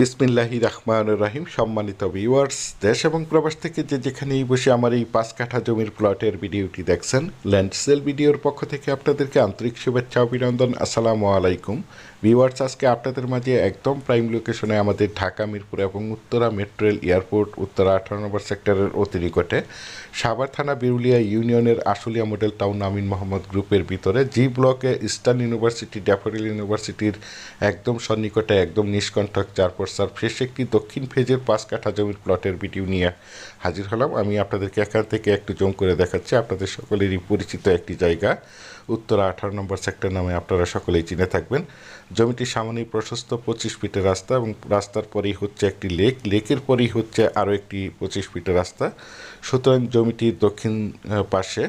বিসমিল্লাহি রহমান রাহিম, সম্মানিত ভিউয়ার্স দেশ এবং প্রবাস থেকে যে যেখানেই বসে আমার এই পাঁচ কাঠা জমির প্লটের ভিডিওটি দেখছেন ল্যান্ড সেল ভিডিওর পক্ষ থেকে আপনাদেরকে আন্তরিক শুভেচ্ছা, অভিনন্দন, আসসালামু আলাইকুম। ভিউয়ার্স আজকে আপনাদের মাঝে একদম প্রাইম লোকেশনে আমাদের ঢাকা, মিরপুর এবং Uttara metro rail airport Uttara আঠারো নম্বর সেক্টরের অতি নিকটে সাভার থানা, বিরুলিয়া ইউনিয়নের আশুলিয়া মডেল টাউন আমিন মোহাম্মদ গ্রুপের ভিতরে। জি ব্লকে ইস্টার্ন ইউনিভার্সিটি ড্যাফোডিল ইউনিভার্সিটির একদম সন্নিকটে, একদম নিষ্কণ্ঠক চার ফ্রেশ একটি দক্ষিণ ফেজের পাঁচ কাঠা জমির প্লটের ভিডিও নিয়ে হাজির হলাম। আমি আপনাদেরকে এখান থেকে একটু জম করে দেখাচ্ছি। আপনাদের সকলেরই পরিচিত একটি জায়গা। উত্তরা আঠারো নম্বর সেক্টর নামে আপনারা সকলেই চিনে থাকবেন। জমিটির সামনেই প্রশস্ত পঁচিশ ফিটের রাস্তা এবং রাস্তার পরেই হচ্ছে একটি লেক লেকের পরেই হচ্ছে আরও একটি পঁচিশ ফিটের রাস্তা। সুতরাং জমিটির দক্ষিণ পাশে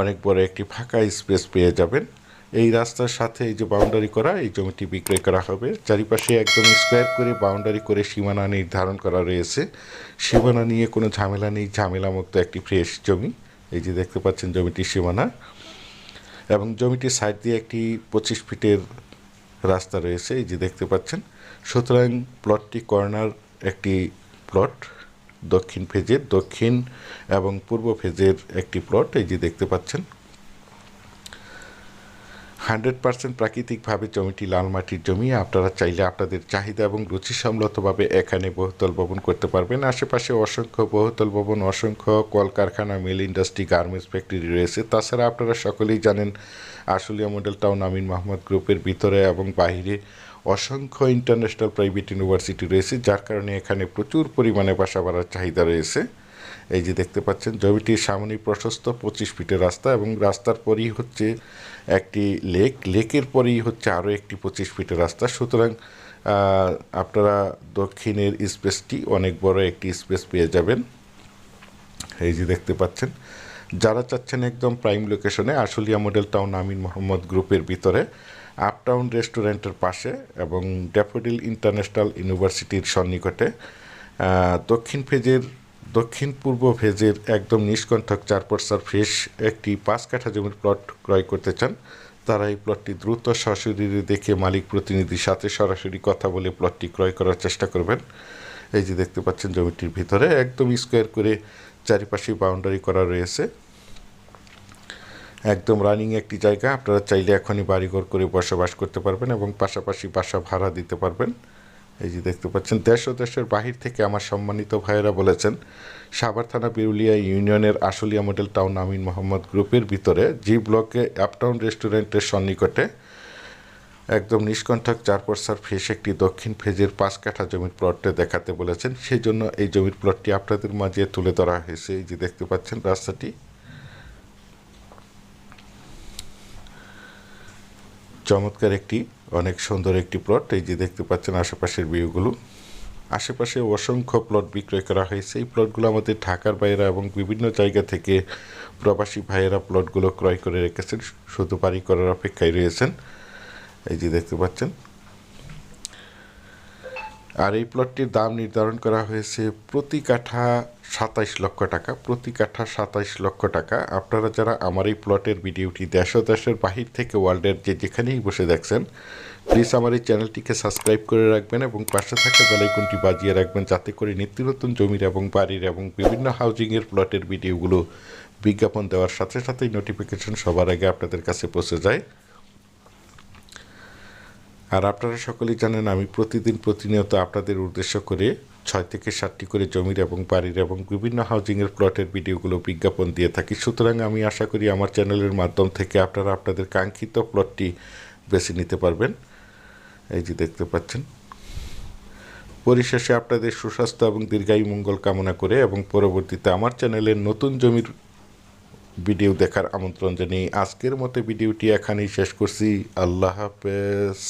অনেক বড় একটি ফাঁকা স্পেস পেয়ে যাবেন। এই রাস্তার সাথে এই যে বাউন্ডারি করা, এই জমিটি বিক্রয় করা হবে। চারিপাশে একদম স্কোয়ার করে বাউন্ডারি করে সীমানা নির্ধারণ করা রয়েছে। সীমানা নিয়ে কোনো ঝামেলা নেই, ঝামেলামুক্ত একটি ফ্রেশ জমি। এই যে দেখতে পাচ্ছেন জমিটির সীমানা। এবং জমিটির সাইড দিয়ে একটি পঁচিশ ফিটের রাস্তা রয়েছে, এই যে দেখতে পাচ্ছেন। সুতরাং প্লটটি কর্নার একটি প্লট দক্ষিণ ফেজের দক্ষিণ এবং পূর্ব ফেজের একটি প্লট এই যে দেখতে পাচ্ছেন। হান্ড্রেড পার্সেন্ট প্রাকৃতিকভাবে জমিটি লাল মাটির জমি। আপনারা চাইলে আপনাদের চাহিদা এবং রুচিসম্মতভাবে এখানে বহুতল ভবন করতে পারবেন। আশেপাশে অসংখ্য বহুতল ভবন, অসংখ্য কলকারখানা, মিল ইন্ডাস্ট্রি, গার্মেন্টস ফ্যাক্টরি রয়েছে। তাছাড়া আপনারা সকলেই জানেন, আশুলিয়া মডেল টাউন আমিন মোহাম্মদ গ্রুপের ভিতরে এবং বাইরে অসংখ্য ইন্টারন্যাশনাল প্রাইভেট ইউনিভার্সিটি রয়েছে, যার কারণে এখানে প্রচুর পরিমাণে বাসা বাড়ার চাহিদা রয়েছে। এই যে দেখতে পাচ্ছেন, জমিটির সামনে প্রশস্ত পঁচিশ ফিটের রাস্তা এবং রাস্তার পরেই হচ্ছে একটি লেক। লেকের পরেই হচ্ছে আরও একটি পঁচিশ ফিটের রাস্তা। সুতরাং আপনারা দক্ষিণের স্পেসটি অনেক বড় একটি স্পেস পেয়ে যাবেন। এই যে দেখতে পাচ্ছেন, যারা চাচ্ছেন একদম প্রাইম লোকেশনে, আশুলিয়া মডেল টাউন, আমিন মোহাম্মদ গ্রুপের ভিতরে, আপটাউন রেস্টুরেন্টের পাশে এবং ড্যাফোডিল ইন্টারন্যাশনাল ইউনিভার্সিটির সন্নিকটে দক্ষিণ ফেজের দক্ষিণ পূর্ব ভেজের একদম নিষ্কণ্ঠক চার পর্সার ফ্রেশ একটি পাঁচ কাঠা জমির প্লট ক্রয় করতে চান, তারা এই প্লটটি দ্রুত সশরীরে দেখে মালিক প্রতিনিধির সাথে সরাসরি কথা বলে প্লটটি ক্রয় করার চেষ্টা করবেন। এই যে দেখতে পাচ্ছেন জমিটির ভিতরে একদম স্কোয়ার করে চারিপাশে বাউন্ডারি করা রয়েছে। একদম রানিং একটি জায়গা, আপনারা চাইলে এখনই বাড়িঘর করে বসবাস করতে পারবেন এবং পাশাপাশি বাসা ভাড়া দিতে পারবেন। এই যে দেখতে পাচ্ছেন, দেশ ও দেশের বাহির থেকে আমার সম্মানিত ভাইয়েরা বলেছেন, সাভার থানা বিরুলিয়া ইউনিয়নের আশুলিয়া মডেল টাউন আমিন মোহাম্মদ গ্রুপের ভিতরে জি ব্লকে আপটাউন রেস্টুরেন্টের সন্নিকটে একদম নিষ্কণ্ঠক চার পর্সার ফেস একটি দক্ষিণ ফেজের পাঁচ কাঠা জমির প্লটে দেখাতে বলেছেন। সেই জন্য এই জমির প্লটটি আপনাদের মাঝে তুলে ধরা হয়েছে। এই যে দেখতে পাচ্ছেন, রাস্তাটি চমৎকার একটি, অনেক সুন্দর একটি প্লট এই যে দেখতে পাচ্ছেন আশেপাশের ভিউগুলো আশেপাশে অসংখ্য প্লট বিক্রয় করা হয়েছে। এই প্লটগুলো আমাদের ঢাকার বাইরা এবং বিভিন্ন জায়গা থেকে প্রবাসী ভাইয়েরা প্লটগুলো ক্রয় করে রেখেছেন। শুধু বাড়ি করার অপেক্ষায় রয়েছেন। এই যে দেখতে পাচ্ছেন আর এই প্লটটির দাম নির্ধারণ করা হয়েছে প্রতি কাঠা সাতাইশ লক্ষ টাকা, প্রতি কাঠা সাতাইশ লক্ষ টাকা। আপনারা যারা আমার এই প্লটের ভিডিওটি দেশ দেশের বাহির থেকে ওয়ার্ল্ডের যে যেখানেই বসে দেখছেন প্লিজ আমার এই চ্যানেলটিকে সাবস্ক্রাইব করে রাখবেন এবং পাশে থাকা বেলাইকনটি বাজিয়ে রাখবেন যাতে করে নিত্য নতুন জমির এবং বাড়ির এবং বিভিন্ন হাউজিংয়ের প্লটের ভিডিওগুলো বিজ্ঞাপন দেওয়ার সাথে সাথেই নোটিফিকেশন সবার আগে আপনাদের কাছে পৌঁছে যায়। আর আপনারা সকলেই জানেন, আমি প্রতিদিন প্রতিনিয়ত আপনাদের উদ্দেশ্য করে ছয় থেকে সাতটি করে জমির এবং বাড়ির এবং বিভিন্ন হাউজিংয়ের প্লটের ভিডিওগুলো বিজ্ঞাপন দিয়ে থাকি। সুতরাং আমি আশা করি আমার চ্যানেলের মাধ্যম থেকে আপনারা আপনাদের কাঙ্ক্ষিত প্লটটি বেছে নিতে পারবেন। এই যে দেখতে পাচ্ছেন। পরিশেষে আপনাদের সুস্বাস্থ্য এবং দীর্ঘায়ু মঙ্গল কামনা করে এবং পরবর্তীতে আমার চ্যানেলের নতুন জমির ভিডিও দেখার আমন্ত্রণ জানিয়ে আজকের মতো ভিডিওটি এখানেই শেষ করছি। আল্লাহ হাফেজ।